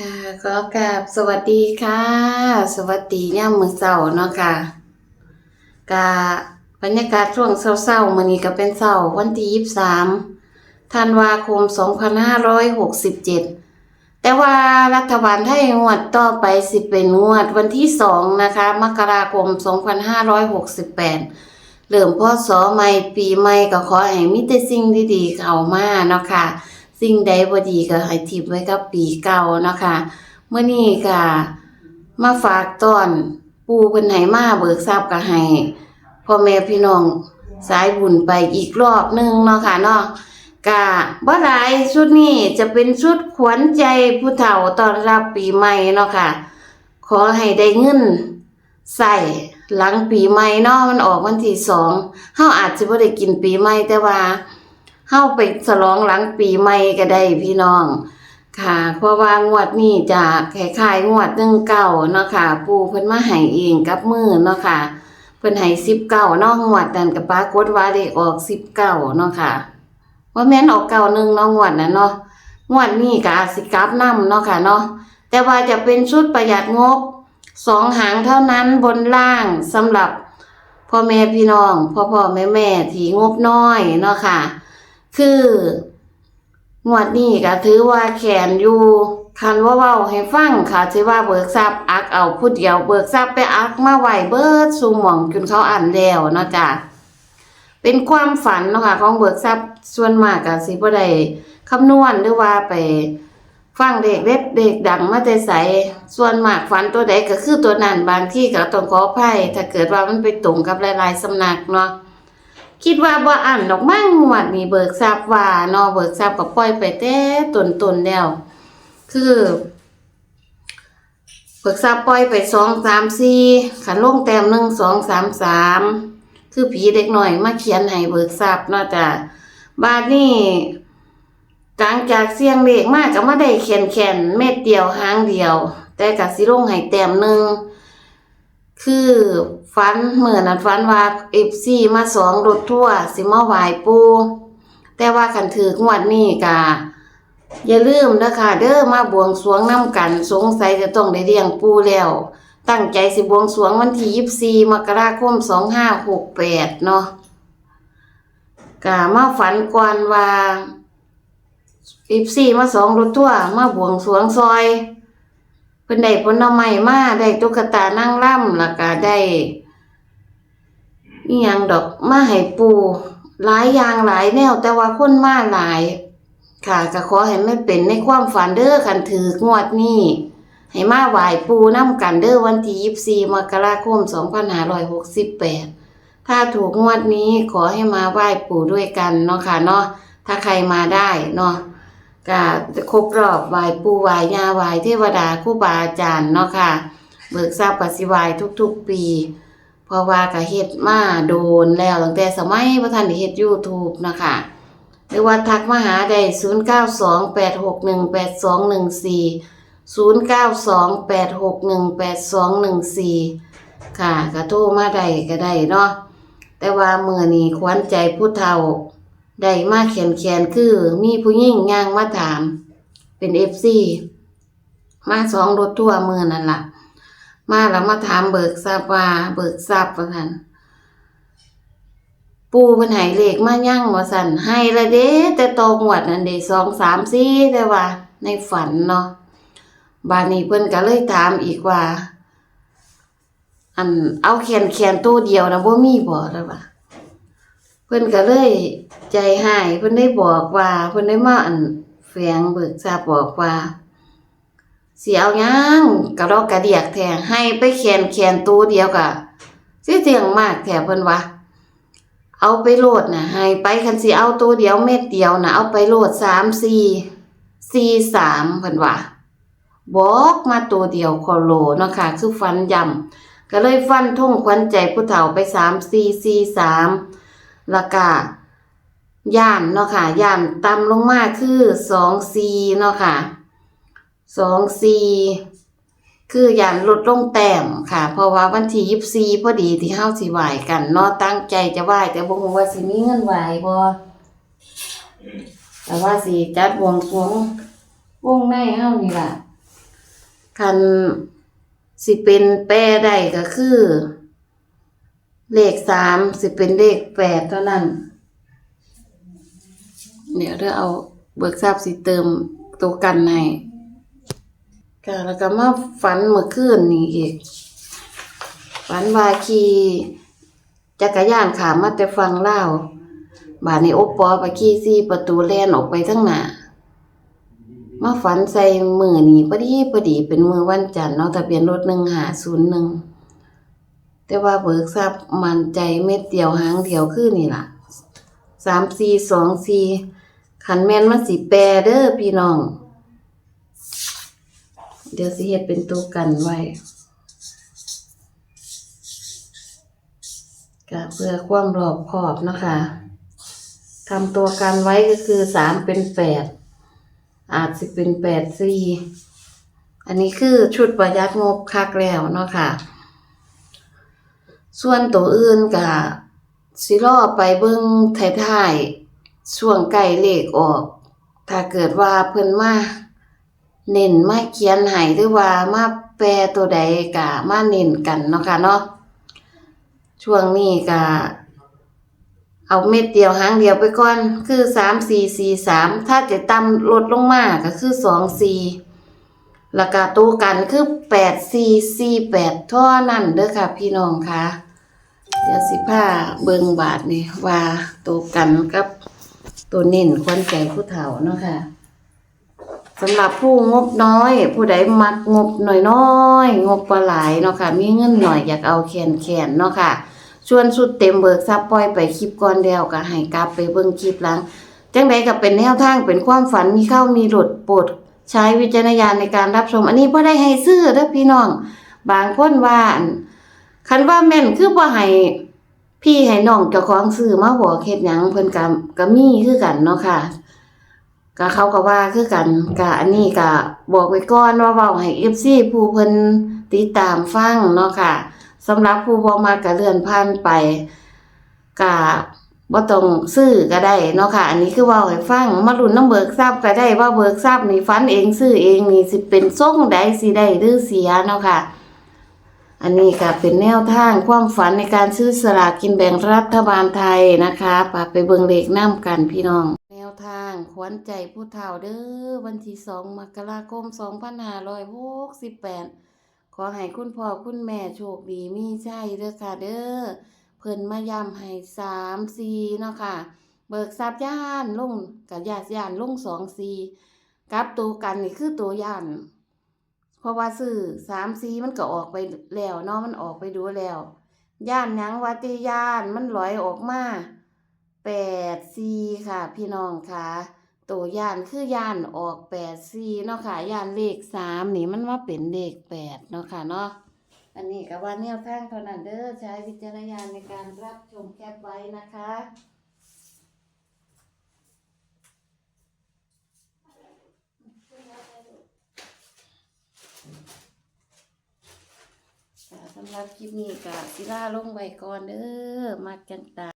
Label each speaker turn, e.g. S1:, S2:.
S1: ค่ะขอกราบสวัสดีค่ะ สวัสดีย่ามมือเช้าเนาะค่ะกะบรรยากาศช่วงเช้าๆมื้อนี้ก็เป็นเช้าวันที่23ธันวาคม2567แต่ว่ารัฐบาลไทยงวดต่อไปสิเป็นงวดวันที่2นะคะ มกราคม2568เริ่มพศใหม่ปีใหม่ก็ขอให้มีแต่สิ่งดีๆเข้ามาเนาะค่ะ สิ่งใดบ่ดีก็ให้ทิบไว้กับปีเก่าเนาะค่ะเมื่อนี้ก็มาฝากตอนปู่เพิ่นให้มาเบิกทรัพย์ก็ให้พ่อแม่พี่น้องสายบุญไปอีกรอบหนึงเนาะค่ะเนาะก็บ่หลายชุดนี้จะเป็นชุดขวัญใจผู้เฒ่าตอนรับปีใหม่เนาะค่ะ ขอให้ได้เงินใส่หลังปีใหม่เนาะมันออกวันที่สองเฮาอาจจะบ่ได้กินปีใหม่แต่ว่า เฮาไปฉลองหลังปีใหม่ก็ได้พี่น้อง ค่ะ เพราะว่างวดนี้จะคล้ายๆงวดหนึ่งเก่าเนาะค่ะ ปู่เพิ่นมาให้เองกับมือเนาะค่ะ เพิ่นให้สิบเก้านาะงวดนั้นก็ปรากฏว่าเลขออกสิบเก้าเนาะค่ะว่าแม่นออกเก้าหนึ่งนาะงวดนั้นเนาะงวดนี้ก็อาจสิกลับนํเนาะค่ะเนาะแต่ว่าจะเป็นชุดประหยัดงบสองหางเท่านั้นบนล่างสำหรับพ่อแม่พี่น้องพ่อพ่อแม่แม่ที่งบน้อยเนาะค่ะ คืองวดนี้ก็ถือว่าแขนอยู่คันว่าเว้าให้ฟังค่ะที่ว่าเบิกทรัพย์อักเอาผู้เดียวเบิกทรัพย์ไปอักมาไหวเบิดสู่หม่องจนเขาอ่านแล้วเนาะจ้ะเป็นความฝันเนาะค่ะของเบิกทรัพย์ส่วนมากก็สิบ่ได้คำนวณหรือว่าไปฟังเด็กเด็ดเด็กดังมาแต่ใสส่วนมากฝันตัวใดก็คือตัวนั้นบางที่ก็ต้องขออภัยถ้าเกิดว่ามันไปตรงกับหลายๆสำนักเนาะ คิดว่าบ่อ่านดอกมั่งงวดนี้เบิกทรัพย์ว่านาะเบิกทรัพย์ก็ปล่อยไปแต่ต้นๆแล้ว คือเบิกทรัพย์ปล่อยไปสองสามสี่ขันลงแต้มหนึ่งสองสามสามคือผีเด็กหน่อยมาเขียนให้เบิกทรัพย์เนาะจ้ะบาดนี้หลังจากเสียงเลขมากก็มาได้แขนแขนเม็ดเดียวหางเดียว แต่กะสิลงให้แต้มหนึ่ง คือฟันเหมือนนั้นฟันว่าเอฟซีมาสองรถทั่วสิมาไหวปูแต่ว่าคันถือกงวดนี้กะอย่าลืมนะคะเด้อมาบวงสรวงน้ำกัน สงสัยจะต้องได้เลี้ยงปูแล้ว ตั้งใจสิบวงสรวงวันที่ยี่สี่มกราคมสองห้าหกแปดเนาะกะมาฝันก่อนว่าเอฟซีมาสองรถทั่วมาบวงสรวงซอย เพิ่นได้ผลไม้มาได้ตุ๊กตานางร่ำแล้วก็ได้อีหยังดอกมาให้ปูหลายอย่างหลายแนว แต่ว่าคนมาหลาย ค่ะก็ขอให้ไม่เป็นในความฝันเด้อคันถืองวดนี้ให้มาไหวปูน้ำกันเด้อวันที่24มกราคม2568ถ้าถูกงวดนี้ขอให้มาไหว้ปู่ด้วยกันเนาะค่ะเนาะถ้าใครมาได้เนาะ ก็ครบรอบไหวปูไหว้ย่าไหวเทวดาครูบาอาจารย์เนาะค่ะ เบิกทราบปสิวายทุกๆปี เพราะว่าก็เฮ็ดมาโดนแล้วตั้งแต่สมัยบ่ทันได้เฮ็ด YouTube นะคะหรือว่าทักมาหาได้0928618214 0928618214ค่ะก็โทรมาได้ก็ได้เนาะแต่ว่าเมื้อนี้ขวัญใจผู้เฒ่า ได้มาเขียนเขียนคือมีผู้หญิงย่างมาถาม เป็นเอฟซีมาสองรถทั่วร์มืองนั่นล่ะ มาแล้วมาถามเบิกทราบว่าเบิกทราบว่าซั่นปูเพิ่นให้เลขมาย่างว่าซั่นให้ละเด้แต่โตงวดนั่นเด้2 3 4แต่ว่า ในฝันเนาะบานี้เพิ่นก็เลยถามอีกว่า อันเอาแขนแขนตัวเดียวนะบ่ามีบ่แล้วว่า เพิ่นก็เลยใจหายเพิ่นได้บอกว่า เพิ่นได้มาอันแฝงเบิกทราบบอกว่าเสิเอาหยังกระดอกกระเดียกแท้ให้ไปแขนแขนตัวเดียวก็สิเถียงมากแท้เพิ่นว่าเอาไปโหลดน่ะให้ไปคันสิเอาตัวเดียวเม็ดเดียวน่ะเอาไปโหลด3 4 4 3เพิ่นว่าบอกมาตัวเดียวคอโลเนาะค่ะคือฟันย่ำก็เลยฟันทุ่งควันใจผู้เฒ่าไป3 4 4 3 แล้วก็ย่านเนาะค่ะย่านต่ำลงมาคือสองซีเนาะค่ะสองซีคือย่านลดลงแต้มค่ะ เพราะว่าวันที่ยิบซีพอดีที่เฮาสิไหวกันเนาะตั้งใจจะไหวแต่บ่ฮู้ว่าสิมีเงินไหวบ่แต่ว่าสิจัดบวงสรวงวงในเฮานี่ล่ะคันสิเป็นแปรได้ก็คือ เลขสามสิเป็นเลขแปดเท่านั้น เดี๋ยวเดี๋ยวเอาเบิกทราบสิเติมตัวกันให้ก็แล้วก็มาฝันเมื่อคืนนี่อีก ฝันว่าขี่จักรยานขามาแต่ฟังเล่าบาดนี้โอปอไปขี่ซี่ประตูแล่นออกไปทั้งหน้ามาฝันใส่มือนี่พอดีพอดีเป็นมือวันจันทร์เนาะทะเบียนรถหนึ่งหาศูนย์หนึ่ง แต่ว่าเบิกทรัพย์มันใจเม็ดเดียวหางเดียวคือนี่ล่ะสามสี่สองสี่ขันแมนมันสิแปรเด้อพี่น้อง เดี๋ยวสิเฮ็ดเป็นตัวกันไว้ก็เพื่อความรอบคอบนะคะทำตัวกันไว้ก็คือสามเป็นแปดอาจสิเป็นแปดสี่อันนี้คือชุดประหยัดงบคักแล้วเนาะค่ะ ส่วนตัวอื่นก็สิรอไปเบิ่งท้ายๆช่วงใกล้เลขออก ถ้าเกิดว่าเพิ่นมาเน้นมาเขียนให้หรือว่ามาแปลตัวใดก็มาเน้นกันเนาะค่ะเนาะช่วงนี้ก็เอาเม็ดเดียวหางเดียวไปก่อน คือสามสี่สี่สามถ้าจะต่ำลดลงมาก็คือสองสี่ แล้วก็ตัวกันคือแปดสี่สี่แปดท่อนั่นเด้อค่ะ พี่น้องค่ะเดี๋ยวสิผ้าเบิงบาทนี่ว่าตัวกันกับตัวเน้นควันใจผู้เฒ่าเนาะค่ะสำหรับผู้งบน้อย ผู้ใดมักงบหน่อยน้อยงบบ่หลายเนาะค่ะ มีเงินหน่อยอยากเอาแขนแขนเนาะค่ะส่วนสุดเต็มเบิกซับปล่อยไปคลิปก่อนเดียวก็ให้กลับไปเบิ่งคลิปหลังจังใดก็เป็นแนวทางเป็นความฝันมีเข้ามีหลุดโปรด ใช้วิจารณญาณในการรับชม อันนี้บ่ได้ให้ซื้อเด้อพี่น้อง บางคนว่าคันว่าแม่นคือบ่ให้พี่ให้น้องเจ้าของซื้อมาบอกเฮ็ดหยังเพิ่นก็ก็มีคือกันเนาะค่ะก็เขาก็ว่าคือกันก็อันนี้ก็บอกไว้ก่อนว่าเว้าให้ FC ผู้เพิ่นติดตามฟังเนาะค่ะสำหรับผู้บ่มากก็เลื่อนผ่านไปก็ บ่ต้องซื้อก็ได้เนาะค่ะ อันนี้คือว้าให้ฟังมาลุ้นน้ำเบิกทรัพย์ก็ได้ว่าเบิกทรัพย์นี่ฝันเองซื้อเองนี่สิเป็นทรงใดสิได้หรือเสียเนาะค่ะ อันนี้ก็เป็นแนวทางความฝันในการซื้อสลากกินแบ่งรัฐบาลไทยนะคะไปไปเบิงเลขนํกันพี่น้อง แนวทางขวัญใจผู้เฒ่าเด้อวันที่2มกราคม2568ขอให้คุณพ่อคุณแม่โชคดีมีใจเด้อค่ะเด้อ เพิ่นมาย้ำให้สามสี่เนาะค่ะ เบิกทรัพย์ย่านลงกับญาติย่านลงสองสี่กับตัวกันนี่คือตัวย่าน เพราะว่าซื้อสามสี่มันก็ออกไปแล้วเนาะมันออกไปดูแล้วย่านหยังว่าติย่านมันลอยออกมาแปดสี่ค่ะ พี่น้องค่ะตัวย่านคือย่านออกแปดสี่เนาะค่ะย่านเลขสามนี่มันมาเป็นเลขแปดเนาะค่ะเนาะ อันนี้ก็ว่าแนวทางเท่านั้นเด้อใช้วิจารณญาณในการรับชมแคปไว้นะคะสำหรับคลิปนี้กับซิล่าลงไว้ก่อนเด้อมากจันตา